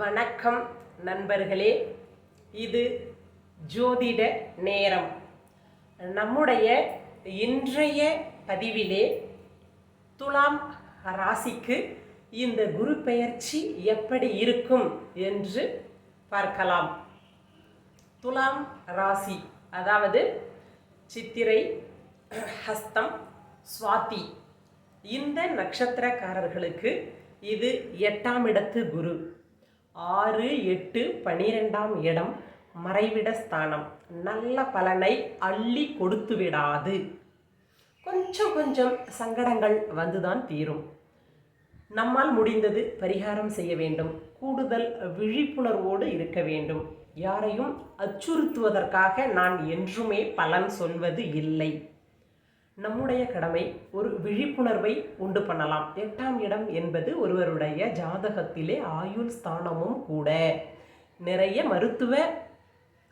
வணக்கம் நண்பர்களே. இது ஜோதிட நேரம். நம்முடைய இன்றைய பதிவிலே துலாம் ராசிக்கு இந்த குரு பெயர்ச்சி எப்படி இருக்கும் என்று பார்க்கலாம். துலாம் ராசி அதாவது சித்திரை ஹஸ்தம் சுவாதி. இந்த நட்சத்திரக்காரர்களுக்கு இது எட்டாம் இடத்து குரு. ஆறு எட்டு பனிரெண்டாம் இடம் மறைவிட ஸ்தானம். நல்ல பலனை அள்ளி கொடுத்து விடாது. கொஞ்சம் கொஞ்சம் சங்கடங்கள் வந்துதான் தீரும். நம்மால் முடிந்தது பரிகாரம் செய்ய வேண்டும். கூடுதல் விழிப்புணர்வோடு இருக்க வேண்டும். யாரையும் அச்சுறுத்துவதற்காக நான் என்றுமே பலன் சொல்வது இல்லை. நம்முடைய கடமை ஒரு விழிப்புணர்வை உண்டு பண்ணலாம். எட்டாம் இடம் என்பது ஒருவருடைய ஜாதகத்திலே ஆயுள் ஸ்தானமும் கூட. நிறைய மருத்துவ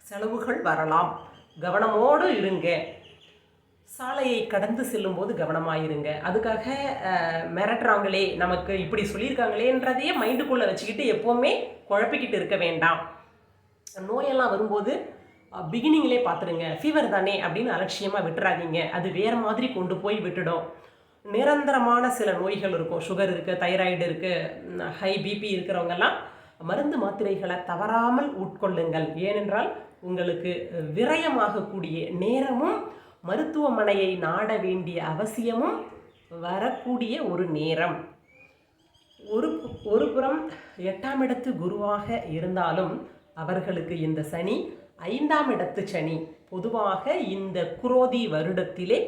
செலவுகள் வரலாம். கவனமோடு இருங்க. சாலையை கடந்து செல்லும்போது கவனமாயிருங்க அதுக்காக மிரட்டுறாங்களே நமக்கு இப்படி சொல்லியிருக்காங்களேன்றதையே மைண்டுக்குள்ளே வச்சுக்கிட்டு எப்போவுமே குழப்பிக்கிட்டு இருக்க வேண்டாம். நோயெல்லாம் வரும்போது பிகினிங்லே பார்த்துருங்க ஃபீவர் தானே அப்படின்னு அலட்சியமாக விட்டுறாதீங்க. அது வேறு மாதிரி கொண்டு போய் விட்டுடும். நிரந்தரமான சில நோய்கள் இருக்கும். சுகர் இருக்குது தைராய்டு இருக்குது ஹை பிபி இருக்கிறவங்கெல்லாம் மருந்து மாத்திரைகளை தவறாமல் உட்கொள்ளுங்கள். ஏனென்றால் உங்களுக்கு விரயமாகக்கூடிய நேரமும் மருத்துவமனையை நாட வேண்டிய அவசியமும் வரக்கூடிய ஒரு நேரம். ஒரு ஒரு புறம் எட்டாம் இடத்து குருவாக இருந்தாலும் அவர்களுக்கு இந்த சனி ஐந்தாம் இடத்து சனி. பொதுவாக இந்த குரோதி வருடத்திலே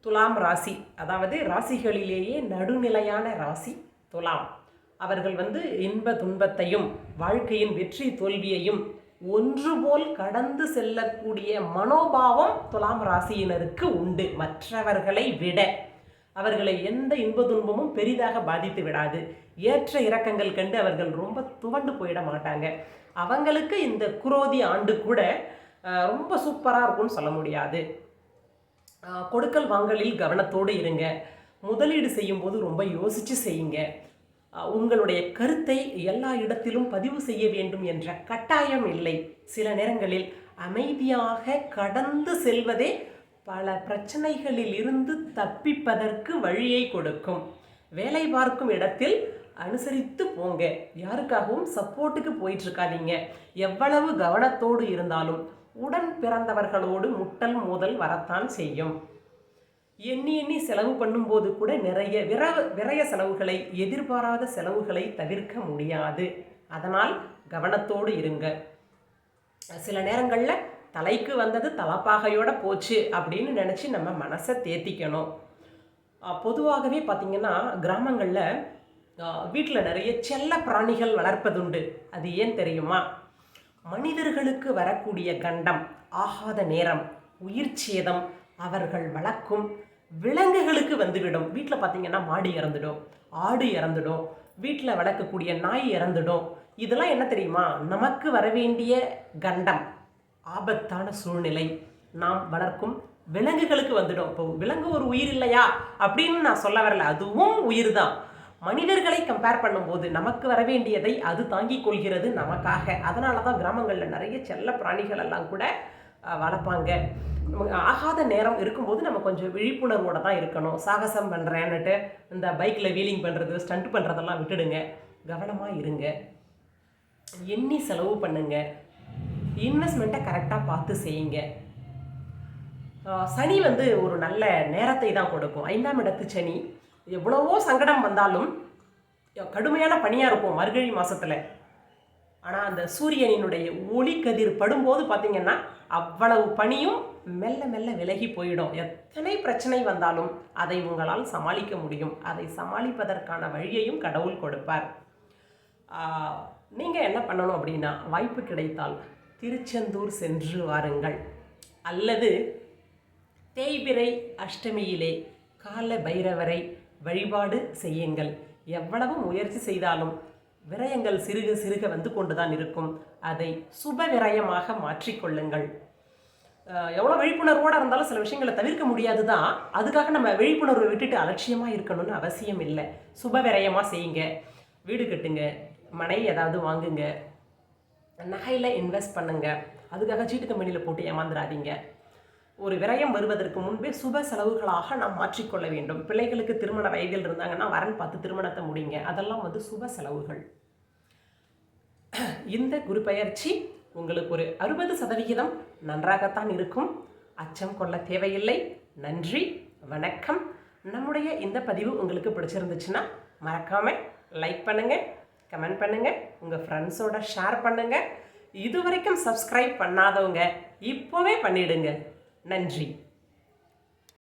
துலாம் ராசி அதாவது ராசிகளிலேயே நடுநிலையான ராசி துலாம். அவர்கள் வந்து இன்ப துன்பத்தையும் வாழ்க்கையின் வெற்றி தோல்வியையும் ஒன்று போல் கடந்து செல்லக்கூடிய மனோபாவம் துலாம் ராசியினருக்கு உண்டு. மற்றவர்களை விட அவர்களை எந்த இன்ப துன்பமும் பெரிதாக பாதித்து விடாது. ஏற்ற இறக்கங்கள் கண்டு அவர்கள் ரொம்ப துவண்டு போயிட மாட்டாங்க. அவங்களுக்கு இந்த குரோதி ஆண்டு கூட ரொம்ப சூப்பராக இருக்கும்னு சொல்ல முடியாது. கொடுக்கல் வாங்கலில் கவனத்தோடு இருங்க. முதலீடு செய்யும்போது ரொம்ப யோசித்து செய்யுங்க. உங்களுடைய கருத்தை எல்லா இடத்திலும் பதிவு செய்ய வேண்டும் என்ற கட்டாயம் இல்லை. சில நேரங்களில் அமைதியாக கடந்து செல்வதே பல பிரச்சனைகளில் இருந்து தப்பிப்பதற்கு வழியை கொடுக்கும். வேலை பார்க்கும் இடத்தில் அனுசரித்து போங்க. யாருக்காகவும் சப்போர்ட்டுக்கு போயிட்டு இருக்காதீங்க எவ்வளவு கவனத்தோடு இருந்தாலும் உடன் பிறந்தவர்களோடு முட்டல் மோதல் வரத்தான் செய்யும். எண்ணி எண்ணி செலவு பண்ணும்போது கூட நிறைய விர விரய செலவுகளை எதிர்பாராத செலவுகளை தவிர்க்க முடியாது. அதனால் கவனத்தோடு இருங்க. சில நேரங்களில் தலைக்கு வந்தது தலப்பாகையோட போச்சு அப்படின்னு நினச்சி நம்ம மனசை தேத்திக்கணும். பொதுவாகவே பார்த்திங்கன்னா கிராமங்களில் வீட்டில் நிறைய செல்ல பிராணிகள் வளர்ப்பதுண்டு. அது ஏன் தெரியுமா? மனிதர்களுக்கு வரக்கூடிய கண்டம் ஆகாத நேரம் உயிர் சேதம் அவர்கள் வளர்க்கும் விலங்குகளுக்கு வந்துவிடும். வீட்டில் பார்த்தீங்கன்னா மாடு இறந்துடும் ஆடு இறந்துடும் வீட்டில் வளர்க்கக்கூடிய நாய் இறந்துடும். இதெல்லாம் என்ன தெரியுமா? நமக்கு வரவேண்டிய கண்டம் ஆபத்தான சூழ்நிலை. நாம் வளர்க்கும் விலங்குகளுக்கு வந்துடும். இப்போ விலங்கு ஒரு உயிர் இல்லையா? அப்படின்னு நான் சொல்ல வரல. அதுவும் உயிர் தான் மனிதர்களை கம்பேர் பண்ணும்போது நமக்கு வர வேண்டியதை அது தாங்கிக் கொள்கிறது நமக்காக. அதனால தான் கிராமங்களில் நிறைய செல்ல பிராணிகள் எல்லாம் கூட வளர்ப்பாங்க. ஆகாத நேரம் இருக்கும்போது நம்ம கொஞ்சம் விழிப்புணர்வோடு தான் இருக்கணும். சாகசம் பண்ணுறேன்னுட்டு இந்த பைக்கில் வீலிங் பண்ணுறது ஸ்டண்ட் பண்ணுறதெல்லாம் விட்டுடுங்க. கவனமாக இருங்க. எண்ணி செலவு பண்ணுங்க. இன்வெஸ்ட்மெண்ட்டை கரெக்டாக பார்த்து செய்யுங்க. சனி வந்து ஒரு நல்ல நேரத்தை தான் கொடுக்கும். ஐந்தாம் இடத்து சனி. எவ்வளவோ சங்கடம் வந்தாலும் கடுமையான பனியாக இருக்கும் மறுகழி மாதத்தில் ஆனால் அந்த சூரியனினுடைய ஒளி கதிர் படும்போது பார்த்திங்கன்னா அவ்வளவு பனியும் மெல்ல மெல்ல விலகி போயிடும். எத்தனை பிரச்சனை வந்தாலும் அதை உங்களால் சமாளிக்க முடியும். அதை சமாளிப்பதற்கான வழியையும் கடவுள் கொடுப்பார். நீங்கள் என்ன பண்ணணும் அப்படின்னா வாய்ப்பு கிடைத்தால் திருச்செந்தூர் சென்று வாருங்கள். அல்லது தேய்பிறை அஷ்டமியிலே கால பைரவரை வழிபாடு செய்யுங்கள். எவ்வளவு முயற்சி செய்தாலும் விரயங்கள் சிறுக சிறுக வந்து கொண்டுதான் இருக்கும். அதை சுப விரயமாக மாற்றிக்கொள்ளுங்கள் எவ்வளோ விழிப்புணர்வோடு இருந்தாலும் சில விஷயங்களை தவிர்க்க முடியாது தான் அதுக்காக நம்ம விழிப்புணர்வை விட்டுட்டு அலட்சியமாக இருக்கணும்னு அவசியம் இல்லை. சுப விரயமாக செய்யுங்க. வீடு கட்டுங்க. மனை ஏதாவது வாங்குங்க. நகையில் இன்வெஸ்ட் பண்ணுங்க. அதுக்காக சீட்டு கம்பெனியில் போட்டு ஏமாந்துடாதீங்க ஒரு விரயம் வருவதற்கு முன்பே சுப செலவுகளாக நாம் மாற்றிக்கொள்ள வேண்டும். பிள்ளைகளுக்கு திருமண வயதில் இருந்தாங்கன்னா வரன் பார்த்து திருமணத்தை முடிங்க. அதெல்லாம் வந்து சுப செலவுகள். இந்த குரு பயிற்சி உங்களுக்கு ஒரு அறுபது சதவிகிதம் நன்றாகத்தான் இருக்கும். அச்சம் கொள்ள தேவையில்லை. நன்றி வணக்கம். நம்முடைய இந்த பதிவு உங்களுக்கு பிடிச்சிருந்துச்சுன்னா மறக்காமல் லைக் பண்ணுங்கள் கமெண்ட் பண்ணுங்கள் உங்கள் ஃப்ரெண்ட்ஸோட ஷேர் பண்ணுங்க. இதுவரைக்கும் சப்ஸ்கிரைப் பண்ணாதவங்க இப்போவே பண்ணிடுங்க. நன்றி.